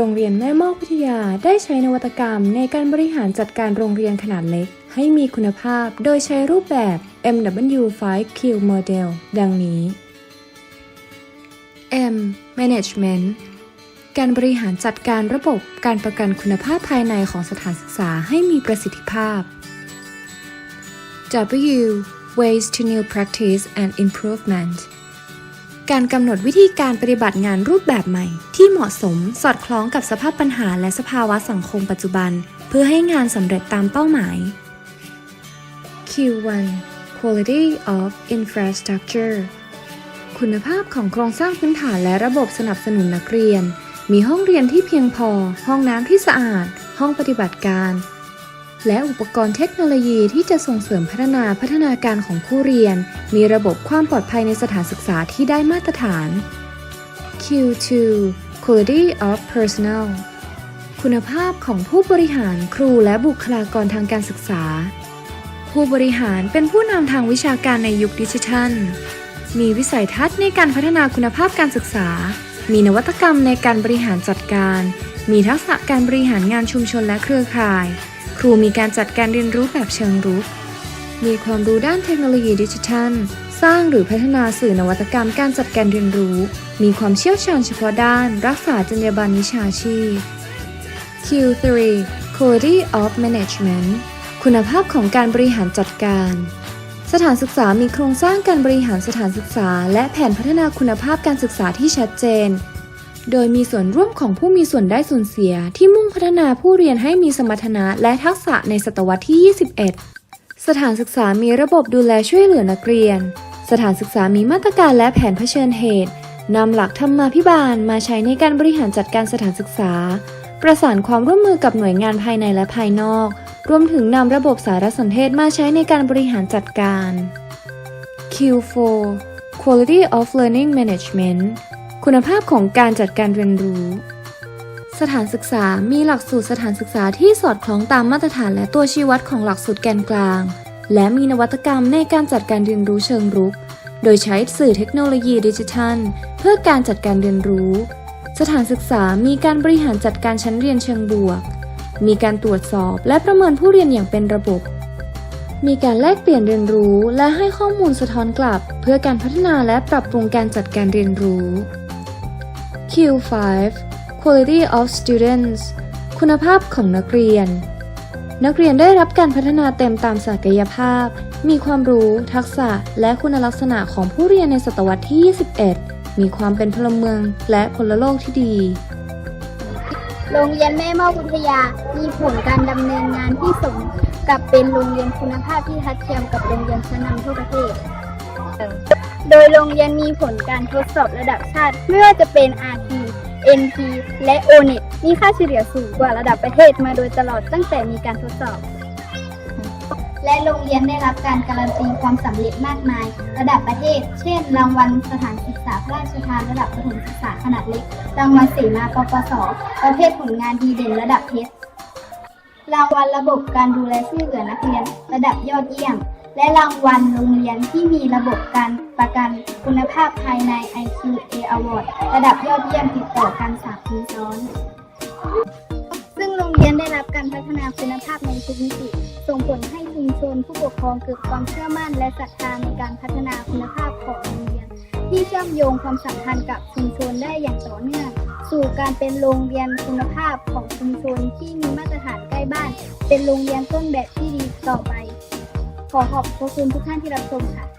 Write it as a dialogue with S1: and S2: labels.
S1: โรงเรียนแม่มอกวิทยาได้ใช้นวัตกรรมในการบริหารจัดการโรงเรียนขนาดเล็ก ให้มีคุณภาพโดยใช้รูปแบบ MW5Q Model ดังนี้ M Management การบริหารจัดการระบบการประกันคุณภาพภายในของสถานศึกษาให้มีประสิทธิภาพ W Ways to New Practice and Improvement การกำหนดวิธีการปฏิบัติงานรูปแบบใหม่ ที่เหมาะสมสอดคล้องกับสภาพปัญหาและสภาวะสังคมปัจจุบัน เพื่อให้งานสำเร็จตามเป้าหมาย Q1 Quality of Infrastructure คุณภาพของโครงสร้างพื้นฐานและระบบสนับสนุนนักเรียน มีห้องเรียนที่เพียงพอ ห้องน้ำที่สะอาด ห้องปฏิบัติการ และอุปกรณ์เทคโนโลยีที่จะส่งเสริมพัฒนาพัฒนาการของผู้เรียน มีระบบความปลอดภัยในสถานศึกษาที่ได้มาตรฐาน Q2 Quality of Personnel คุณภาพของผู้บริหารครูและบุคลากรทางการศึกษา ผู้บริหารเป็นผู้นำทางวิชาการในยุคดิจิทัล มีวิสัยทัศน์ในการพัฒนาคุณภาพการศึกษา มีนวัตกรรมในการบริหารจัดการ มีทักษะการบริหารงานชุมชนและเครือข่าย ครูมีการจัดการเรียนรู้แบบเชิงรุก มีความรู้ด้านเทคโนโลยีดิจิทัล สร้างหรือพัฒนาสื่อนวัตกรรมการจัดการเรียนรู้ มีความเชี่ยวชาญเฉพาะด้าน รักษาจรรยาบรรณวิชาชีพ Q3 Quality of Management คุณภาพของการบริหารจัดการ สถานศึกษามีโครงสร้างการบริหารสถานศึกษา และแผนพัฒนาคุณภาพการศึกษาที่ชัดเจน โดยมีส่วนร่วมของผู้มีส่วนได้ส่วนเสียที่มุ่ง พัฒนาผู้เรียนให้มีสมรรถนะและทักษะในศตวรรษที่ 21 สถานศึกษามีระบบดูแลช่วยเหลือนักเรียน สถานศึกษามีมาตรการและแผนเผชิญเหตุนำหลักธรรมาภิบาลมาใช้ในการบริหารจัดการสถานศึกษา ประสานความร่วมมือกับหน่วยงานภายในและภายนอก รวมถึงนำระบบสารสนเทศมาใช้ในการบริหารจัดการ Q4 Quality of Learning Management คุณภาพของการจัดการเรียนรู้ สถานศึกษามีหลักสูตรสถานศึกษาที่สอดคล้องตามมาตรฐานและตัวชี้วัดของหลักสูตรแกนกลาง และมีนวัตกรรมในการจัดการเรียนรู้เชิงรุก โดยใช้สื่อเทคโนโลยีดิจิทัล เพื่อการจัดการเรียนรู้ สถานศึกษามีการบริหารจัดการชั้นเรียนเชิงบวก มีการตรวจสอบและประเมินผู้เรียนอย่างเป็นระบบ มีการแลกเปลี่ยนเรียนรู้และให้ข้อมูลสะท้อนกลับ เพื่อการพัฒนาและปรับปรุงการจัดการเรียนรู้ Q5 Quality of Students คุณภาพของนักเรียน นักเรียนได้รับการพัฒนาเต็มตามศักยภาพ มีความรู้ ทักษะ และคุณลักษณะของผู้เรียนในศตวรรษที่ 21 มีความเป็นพลเมืองและพลโลกที่ดี
S2: โรงเรียนแม่มอกวิทยา มีผลการดำเนินงานที่สมกับเป็นโรงเรียนคุณภาพที่ทัดเทียมกับโรงเรียนชั้นนำทั่วประเทศ โดยโรงเรียนมีผลการทดสอบระดับชาติไม่ว่าจะเป็น RT NP และ ONET มีค่าเฉลี่ยสูงกว่าระดับประเทศมาโดยตลอดตั้งแต่มีการทดสอบ และโรงเรียนได้รับการการันตีความสำเร็จมากมาย ระดับประเทศ เช่น รางวัลสถานศึกษาพระราชทานระดับประถมศึกษาขนาดเล็ก รางวัลเสมาปปส ประเภทผลงานดีเด่นระดับเพชรรางวัลระบบการดูแลช่วยเหลือนักเรียน ระดับยอดเยี่ยม และรางวัลโรงเรียนที่มีระบบการประกันคุณภาพภายใน IQA Award ระดับยอดเยี่ยมติดต่อกันสามปีซ้อน ซึ่งโรงเรียนได้รับการพัฒนาคุณภาพในทุกมิติ ส่งผลให้ชุมชนผู้ปกครองเกิดความเชื่อมั่นและศรัทธาในการพัฒนาคุณภาพของโรงเรียน ที่เชื่อมโยงความสัมพันธ์กับชุมชนได้อย่างต่อเนื่องสู่การเป็นโรงเรียนคุณภาพของชุมชนที่มีมาตรฐานใกล้บ้าน เป็นโรงเรียนต้นแบบที่ดีต่อไป ขอขอบพระคุณทุกท่านที่รับชมค่ะ